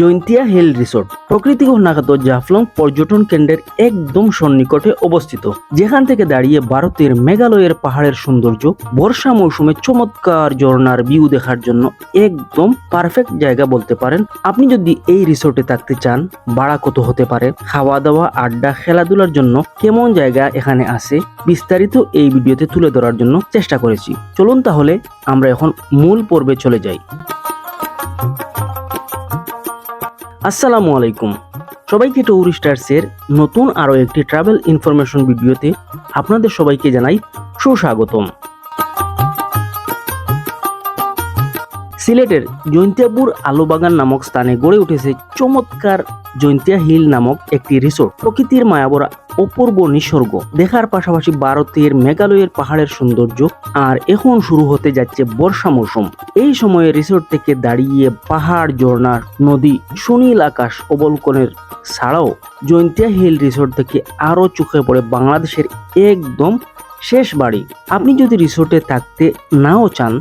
Jaintia hill resort, প্রকৃতি ঘনাঘাত জাফলং পর্যটন কেন্দ্রের একদম সন্নিকটে অবস্থিত। যেখান থেকে দাঁড়িয়ে ভারতের মেঘালয়ের পাহাড়ের সৌন্দর্য, বর্ষা মৌসুমে চমৎকার ঝর্ণার ভিউ দেখার জন্য একদম পারফেক্ট জায়গা বলতে পারেন। আপনি যদি এই রিসোর্টে থাকতে চান ভাড়া কত হতে পারে। খাওয়া দাওয়া আড্ডা, খেলাধুলার জন্য কেমন জায়গা এখানে আছে, বিস্তারিত এই ভিডিওতে তুলে ধরার জন্য চেষ্টা করেছি। চলুন তাহলে আমরা এখন মূল পর্বে চলে যাই। আসসালামু আলাইকুম। সবাইকে টুরিস্টার্সের নতুন আরও একটি ট্রাভেল ইনফরমেশন ভিডিওতে আপনাদের সবাইকে জানাই সুস্বাগতম। সিলেটের জৈন্তিয়াপুর আলোবাগান নামক স্থানে গড়ে উঠেছে চমৎকার জৈন্তিয়া হিল নামক একটি রিসোর্ট। প্রকৃতির মায়াবরা অপূর্ব নিসর্গ। দেখার পাশাপাশি ভারতের মেঘালয়ের পাহাড়ের সৌন্দর্য আর এখন শুরু হতে যাচ্ছে বর্ষা মৌসুম এই সময়ে রিসোর্ট থেকে দাঁড়িয়ে পাহাড় ঝর্ণার নদী, সুনীল আকাশ অবলকনের ছাড়াও জয়ন্তিয়া হিল রিসোর্ট থেকে আরও চোখে পড়ে বাংলাদেশের একদম শেষ বাড়ি। আপনি যদি রিসোর্টে থাকতে নাও চান,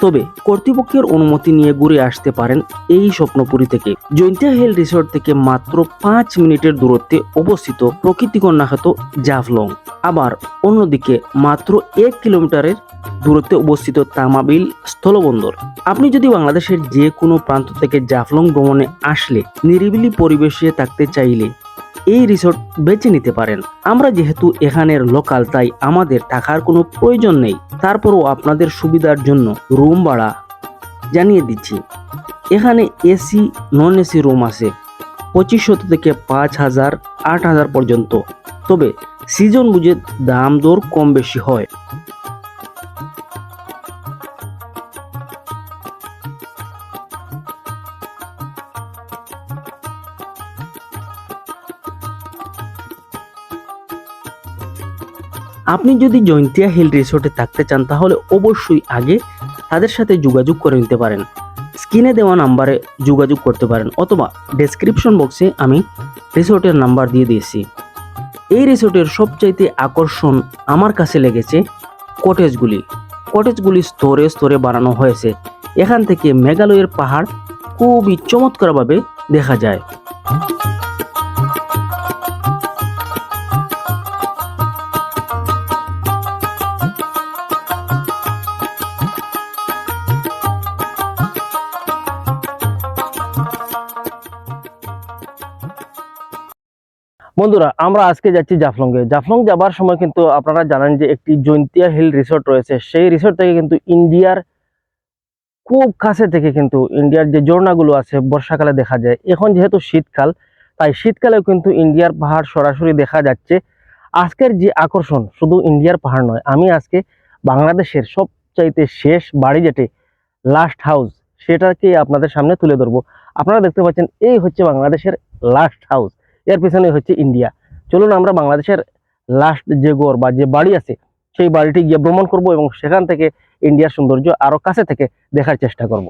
তবে কর্তৃপক্ষের অনুমতি নিয়ে ঘুরে আসতে পারেন এই স্বপ্নপুরী থেকে। জৈন্তিয়া হিল রিসোর্ট থেকে মাত্র পাঁচ মিনিটের দূরত্বে অবস্থিত প্রকৃতিকন্যাখ্যাত জাফলং। আবার অন্যদিকে মাত্র এক কিলোমিটারের দূরত্বে অবস্থিত তামাবিল স্থলবন্দর। আপনি যদি বাংলাদেশের যে কোনো প্রান্ত থেকে জাফলং ভ্রমণে আসলে নিরিবিলি পরিবেশে থাকতে চাইলে এই রিসোর্ট বেছে নিতে পারেন। আমরা যেহেতু এখানের লোকাল তাই আমাদের টাকার কোনো প্রয়োজন নেই। তারপরও আপনাদের সুবিধার জন্য রুম ভাড়া জানিয়ে দিচ্ছি। এখানে এসি নন এসি রুম আছে। পঁচিশশত থেকে পাঁচ হাজার, আট হাজার পর্যন্ত। তবে সিজন বুঝে দাম দর কম বেশি হয়। আপনি যদি জয়ন্তিয়া হিল রিসোর্টে থাকতে চান, তাহলে অবশ্যই আগে তাদের সাথে যোগাযোগ করে নিতে পারেন। স্ক্রিনে দেওয়া নাম্বারে যোগাযোগ করতে পারেন, অথবা ডেসক্রিপশন বক্সে আমি রিসোর্টের নাম্বার দিয়ে দিয়েছি। এই রিসোর্টের সবচাইতে আকর্ষণ আমার কাছে লেগেছে কটেজগুলি। কটেজগুলি স্তরে স্তরে বানানো হয়েছে। এখান থেকে মেঘালয়ের পাহাড় খুবই চমৎকারভাবে দেখা যায়। বন্ধুরা, আমরা আজকে যাচ্ছি জাফলংয়ে। জাফলং যাবার সময় কিন্তু আপনারা জানেন যে একটি জৈন্তিয়া হিল রিসোর্ট রয়েছে। সেই রিসোর্ট থেকে কিন্তু ইন্ডিয়ার খুব কাছে থেকে কিন্তু ইন্ডিয়ার যে ঝর্ণাগুলো আছে, বর্ষাকালে দেখা যায়। এখন যেহেতু শীতকাল, তাই শীতকালেও কিন্তু ইন্ডিয়ার পাহাড় সরাসরি দেখা যাচ্ছে। আজকের যে আকর্ষণ শুধু ইন্ডিয়ার পাহাড় নয়, আমি আজকে বাংলাদেশের সবচাইতে শেষ বাড়ি যেটি, লাস্ট হাউস, সেটাকে আপনাদের সামনে তুলে ধরবো। আপনারা দেখতে পাচ্ছেন, এই হচ্ছে বাংলাদেশের লাস্ট হাউস। এর পিছনে হচ্ছে ইন্ডিয়া চলুন আমরা বাংলাদেশের লাস্ট যে গড় বা যে বাড়ি আছে, সেই বাড়িটি গিয়ে ভ্রমণ করব এবং সেখান থেকে ইন্ডিয়ার সৌন্দর্য আরও কাছে থেকে দেখার চেষ্টা করব।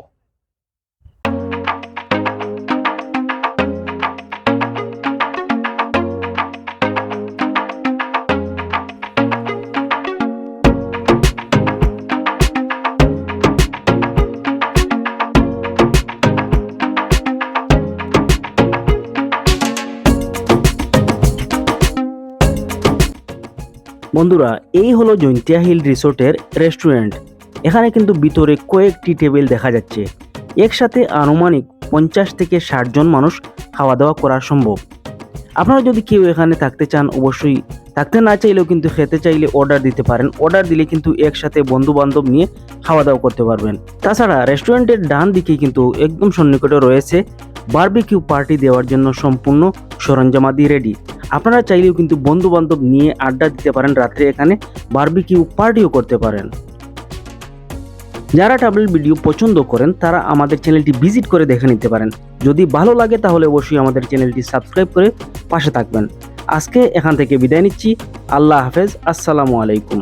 বন্ধুরা, এই হলো জৈন্তিয়া হিল রিসোর্টের রেস্টুরেন্ট। এখানে কিন্তু ভিতরে কয়েকটি টেবিল দেখা যাচ্ছে। একসাথে আনুমানিক পঞ্চাশ থেকে ষাট জন মানুষ খাওয়া দাওয়া করা সম্ভব। আপনারা যদি কেউ এখানে থাকতে চান, অবশ্যই থাকতে না চাইলেও কিন্তু খেতে চাইলে অর্ডার দিতে পারেন। অর্ডার দিলে কিন্তু একসাথে বন্ধু বান্ধব নিয়ে খাওয়া দাওয়া করতে পারবেন। তাছাড়া রেস্টুরেন্টের ডান দিকে কিন্তু একদম সন্নিকটে রয়েছে বারবিকিউ পার্টি দেওয়ার জন্য সম্পূর্ণ সরঞ্জামাদি রেডি আপনারা চাইলেও কিন্তু বন্ধু বান্ধব নিয়ে আড্ডা দিতে পারেন রাত্রে এখানে, বার্বিকিউ পার্টিও করতে পারেন। যারা ট্রাভেল ভিডিও পছন্দ করেন, তারা আমাদের চ্যানেলটি ভিজিট করে দেখে নিতে পারেন। যদি ভালো লাগে, তাহলে অবশ্যই আমাদের চ্যানেলটি সাবস্ক্রাইব করে পাশে থাকবেন। আজকে এখান থেকে বিদায় নিচ্ছি। আল্লাহ হাফেজ। আসসালামু আলাইকুম।